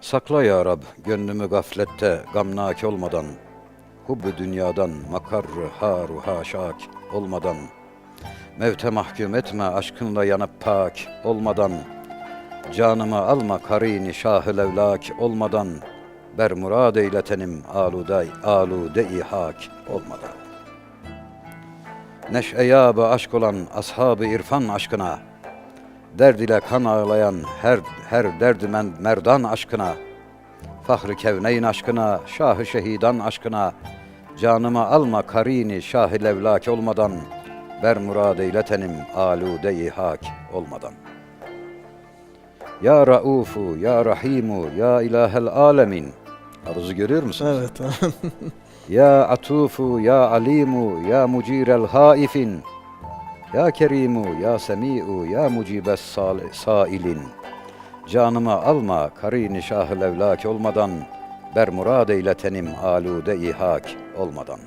Sakla ya Rab gönlümü gaflette gamnak olmadan. Hubbu dünyadan makarrı haru haşak olmadan. Mevte mahkum etme aşkınla yanıp pak olmadan. Canımı alma karini şahı levlak olmadan. Ber murad eyletenim aluday alude-i hak olmadan. Neş'e-yâbı aşk olan ashab-ı irfan aşkına Derd ile kan ağlayan her her derdimen merdan aşkına Fahri kevneyn aşkına, şahı şehidan aşkına Canımı alma karini şahı levlak olmadan Ber murad eyletenim alude-i hak olmadan Ya Raufu, Ya Rahimu, Ya İlahel Alemin Arızı görüyor musunuz? Evet. Ya Atufu, Ya Alimu, Ya Mucirel Haifin, Ya Kerimu, Ya Semi'u, Ya Mucibes Sailin. Canımı alma, karini şahı levlak olmadan, ber murad eyletenim alude ihak olmadan.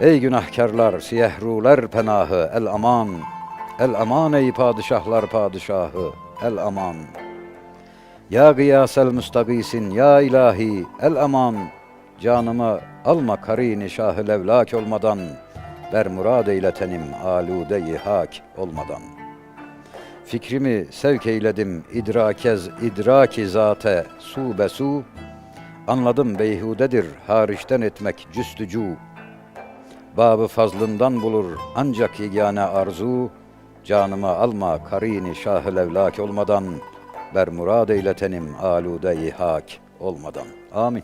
Ey günahkarlar, siyehruler penahı, el aman, el aman ey padişahlar padişahı, el aman. Ya gıyasel müstagisin ya ilahi el aman Canımı alma karini şahı levlak olmadan Ber murad eyletenim alude-i hak olmadan. Fikrimi sevk eyledim idrakez idraki zate su besu Anladım beyhudedir hariçten etmek cüstücu Babı fazlından bulur ancak yegane arzu. Canımı alma karini şahı levlak olmadan. Ber murad eyletenim alude-i hak olmadan. Amin.